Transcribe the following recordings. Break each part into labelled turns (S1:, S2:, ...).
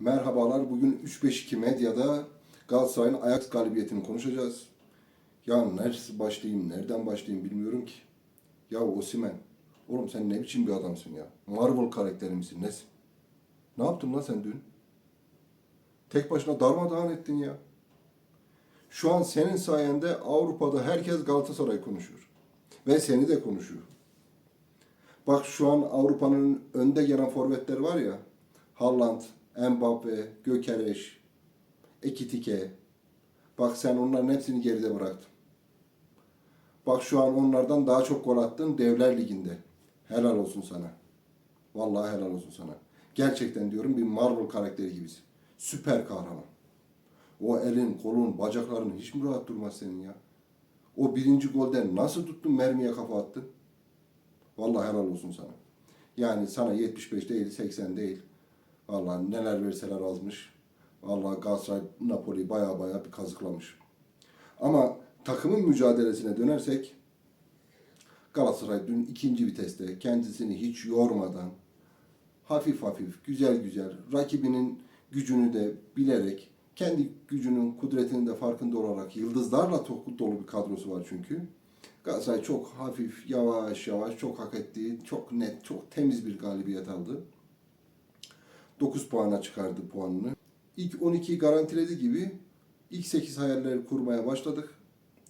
S1: Merhabalar. Bugün 3-5-2 medyada Galatasaray'ın Ajax galibiyetini konuşacağız. Ya neresi başlayayım, nereden başlayayım bilmiyorum ki. Ya Osimen, oğlum sen ne biçim bir adamsın ya? Marvel karakteri misin, nesin? Ne yaptın lan sen dün? Tek başına darmadağın ettin ya. Şu an senin sayende Avrupa'da herkes Galatasaray konuşuyor. Ve seni de konuşuyor. Bak şu an Avrupa'nın önde gelen forvetleri var ya. Haaland, Mbappe, Gökereş, Ekitike. Bak sen onların hepsini geride bıraktın. Bak şu an onlardan daha çok gol attın Devler Ligi'nde. Helal olsun sana. Vallahi helal olsun sana. Gerçekten diyorum bir Marvel karakteri gibisin. Süper kahraman. O elin, kolun, bacakların hiç mi rahat durmaz senin ya? O birinci golden nasıl tuttun mermiye kafa attın? Vallahi helal olsun sana. Yani sana 75 değil 80 değil. Vallahi neler verseler azmış. Vallahi Galatasaray Napoli baya baya bir kazıklamış. Ama takımın mücadelesine dönersek Galatasaray dün ikinci viteste kendisini hiç yormadan hafif hafif, güzel güzel rakibinin gücünü de bilerek kendi gücünün, kudretinin de farkında olarak yıldızlarla dolu bir kadrosu var çünkü. Galatasaray çok hafif, yavaş yavaş, çok hak ettiği, çok net, çok temiz bir galibiyet aldı. 9 puana çıkardı puanını. İlk 12'yi garantiledi gibi ilk 8 hayalleri kurmaya başladık.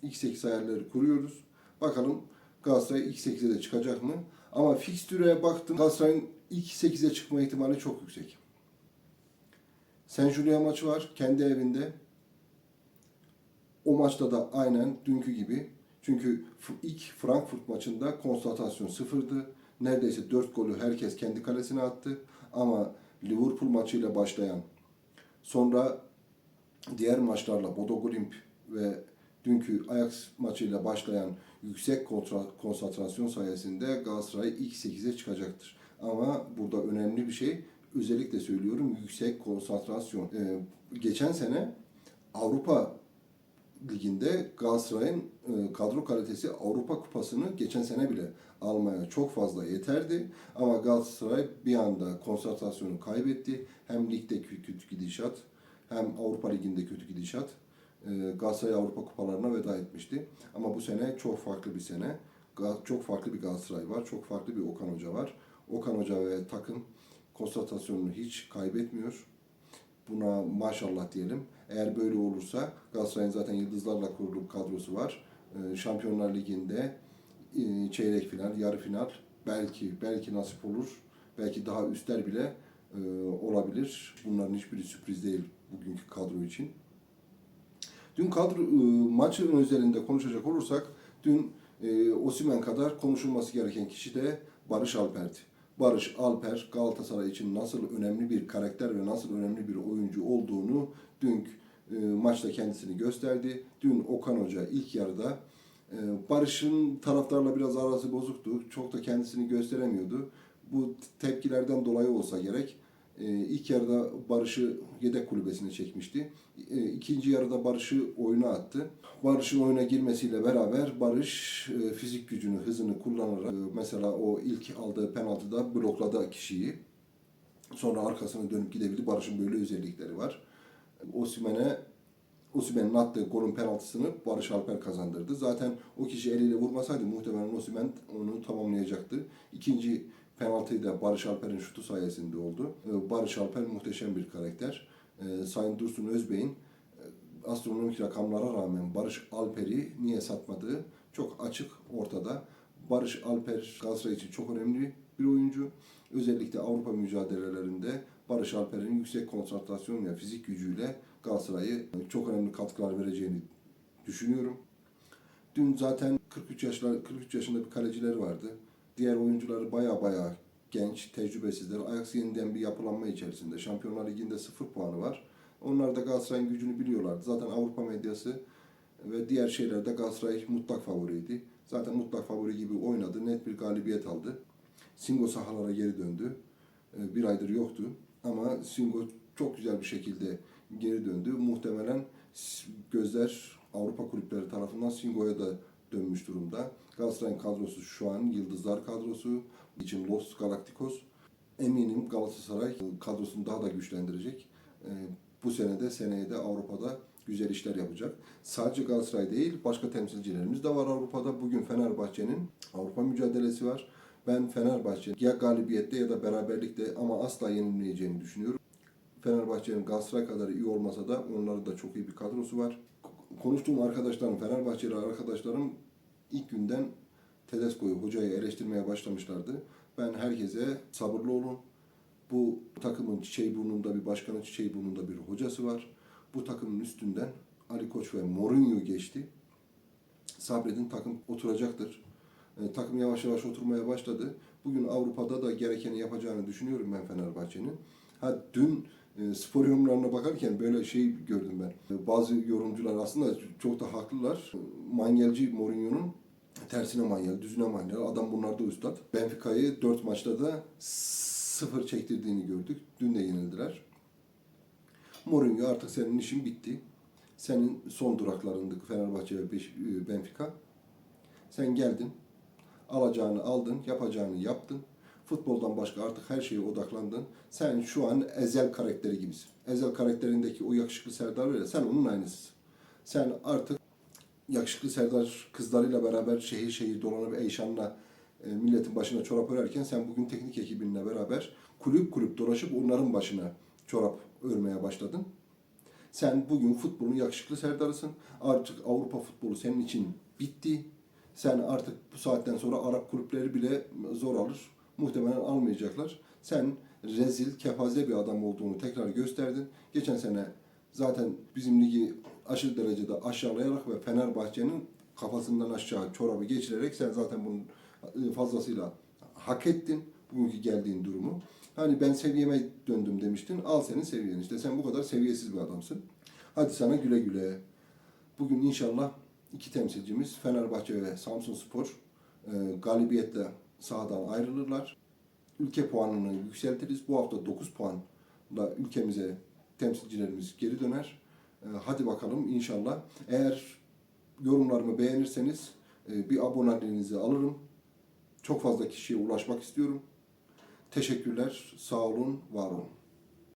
S1: İlk 8 hayalleri kuruyoruz. Bakalım Galatasaray ilk 8'e de çıkacak mı? Ama fikstüre baktım Galatasaray'ın ilk 8'e çıkma ihtimali çok yüksek. Saint Julia maçı var kendi evinde. O maçta da aynen dünkü gibi. Çünkü ilk Frankfurt maçında konsantrasyon sıfırdı. Neredeyse 4 golü herkes kendi kalesine attı. Ama Liverpool maçıyla başlayan, sonra diğer maçlarla Bodo Glimt ve dünkü Ajax maçıyla başlayan yüksek kontra- konsantrasyon sayesinde Galatasaray ilk 8'e çıkacaktır. Ama burada önemli bir şey, özellikle söylüyorum yüksek konsantrasyon. Ee, geçen sene Avrupa Ligi'nde Galatasaray'ın e, kadro kalitesi Avrupa Kupası'nı geçen sene bile almaya çok fazla yeterdi. Ama Galatasaray bir anda konsantrasyonu kaybetti. Hem ligde kö- kötü gidişat hem Avrupa Ligi'nde kötü gidişat. E, Galatasaray Avrupa Kupalarına veda etmişti. Ama bu sene çok farklı bir sene. Çok farklı bir Galatasaray var. Çok farklı bir Okan Hoca var. Okan Hoca ve takım konsantrasyonunu hiç kaybetmiyor. Buna maşallah diyelim. Eğer böyle olursa Galatasaray'ın zaten yıldızlarla kurulu kadrosu var. Ee, Şampiyonlar Ligi'nde e, çeyrek final, yarı final belki belki nasip olur. Belki daha üstler bile e, olabilir. Bunların hiçbiri sürpriz değil bugünkü kadro için. Dün kadro e, maçın özelinde konuşacak olursak dün e, Osimhen kadar konuşulması gereken kişi de Barış Alper'di. Barış Alper Galatasaray için nasıl önemli bir karakter ve nasıl önemli bir oyuncu olduğunu dün e, maçta kendisini gösterdi. Dün Okan Hoca ilk yarıda e, Barış'ın taraftarla biraz arası bozuktu. Çok da kendisini gösteremiyordu. Bu tepkilerden dolayı olsa gerek. E, ilk yarıda Barış'ı yedek kulübesine çekmişti. E, ikinci yarıda Barış'ı oyuna attı. Barış'ın oyuna girmesiyle beraber Barış e, fizik gücünü, hızını kullanarak e, mesela o ilk aldığı penaltıda blokladı kişiyi. Sonra arkasına dönüp gidebildi. Barış'ın böyle özellikleri var. Osimhen'e Osimhen'in attığı golün penaltısını Barış Alper kazandırdı. Zaten o kişi eliyle vurmasaydı muhtemelen Osimhen onu tamamlayacaktı. İkinci penaltıyı da Barış Alper'in şutu sayesinde oldu. Ee, Barış Alper muhteşem bir karakter. Ee, Sayın Dursun Özbey'in e, astronomik rakamlara rağmen Barış Alper'i niye satmadığı çok açık ortada. Barış Alper Galatasaray için çok önemli bir oyuncu. Özellikle Avrupa mücadelelerinde Barış Alper'in yüksek konsantrasyon ve fizik gücüyle Galatasaray'ı çok önemli katkılar vereceğini düşünüyorum. Dün zaten 43 yaşlar 43 yaşında bir kalecileri vardı. Diğer oyuncuları baya baya genç, tecrübesizler. Ajax yeniden bir yapılanma içerisinde. Şampiyonlar Ligi'nde 0 puanı var. Onlar da Galatasaray'ın gücünü biliyorlardı. Zaten Avrupa medyası ve diğer şeylerde Galatasaray mutlak favoriydi. Zaten mutlak favori gibi oynadı. Net bir galibiyet aldı. Singo sahalara geri döndü. Ee, Bir aydır yoktu. Ama Singo çok güzel bir şekilde geri döndü. Muhtemelen gözler Avrupa kulüpleri tarafından Singo'ya da dönmüş durumda. Galatasaray'ın kadrosu şu an Yıldızlar kadrosu için Los Galacticos. eminim Galatasaray kadrosunu daha da güçlendirecek. Ee, Bu sene de seneye de Avrupa'da güzel işler yapacak. Sadece Galatasaray değil, başka temsilcilerimiz de var Avrupa'da. Bugün Fenerbahçe'nin Avrupa mücadelesi var. Ben Fenerbahçe ya galibiyette ya da beraberlikte ama asla yenilmeyeceğini düşünüyorum. Fenerbahçe'nin Galatasaray kadar iyi olmasa da onların da çok iyi bir kadrosu var. Konuştuğum arkadaşlarım, Fenerbahçeli arkadaşlarım ilk günden Tedesco'yu, hocayı eleştirmeye başlamışlardı. Ben herkese sabırlı olun. Bu takımın çiçeği burnunda bir başkanı, çiçeği burnunda bir hocası var. Bu takımın üstünden Ali Koç ve Mourinho geçti. Sabredin takım oturacaktır. E, takım yavaş yavaş oturmaya başladı. Bugün Avrupa'da da gerekeni yapacağını düşünüyorum ben Fenerbahçe'nin. Ha dün spor yorumlarına bakarken böyle şey gördüm ben. E, bazı yorumcular aslında çok da haklılar. Mangelci Mourinho'nun tersine manyel, düzüne manyel. Adam bunlarda üstad. Benfica'yı 4 maçta da sıfır çektirdiğini gördük. Dün de yenildiler. Mourinho artık senin işin bitti. Senin son duraklarındık Fenerbahçe ve e, Benfica. Sen geldin, alacağını aldın, yapacağını yaptın. Futboldan başka artık her şeye odaklandın. Sen şu an Ezel karakteri gibisin. Ezel karakterindeki o yakışıklı Serdar var sen onun aynısısın. Sen artık yakışıklı Serdar kızlarıyla beraber şehir şehir dolanıp Eyşan'la e, milletin başına çorap örerken sen bugün teknik ekibinle beraber kulüp kulüp dolaşıp onların başına çorap örmeye başladın. Sen bugün futbolun yakışıklı Serdar'ısın. Artık Avrupa futbolu senin için bitti. Sen artık bu saatten sonra Arap kulüpleri bile zor alır. Muhtemelen almayacaklar. Sen rezil, kepaze bir adam olduğunu tekrar gösterdin. Geçen sene zaten bizim ligi aşırı derecede aşağılayarak ve Fenerbahçe'nin kafasından aşağı çorabı geçirerek sen zaten bunun e, fazlasıyla hak ettin bugünkü geldiğin durumu. Hani ben seviyeme döndüm demiştin. Al senin seviyen işte. Sen bu kadar seviyesiz bir adamsın. Hadi sana güle güle. Bugün inşallah iki temsilcimiz Fenerbahçe ve Samsun Spor e, galibiyetle sahadan ayrılırlar. Ülke puanını yükseltiriz. Bu hafta 9 puanla ülkemize temsilcilerimiz geri döner. E, hadi bakalım inşallah. Eğer yorumlarımı beğenirseniz e, bir aboneliğinizi alırım. Çok fazla kişiye ulaşmak istiyorum. Teşekkürler. Sağ olun, var olun.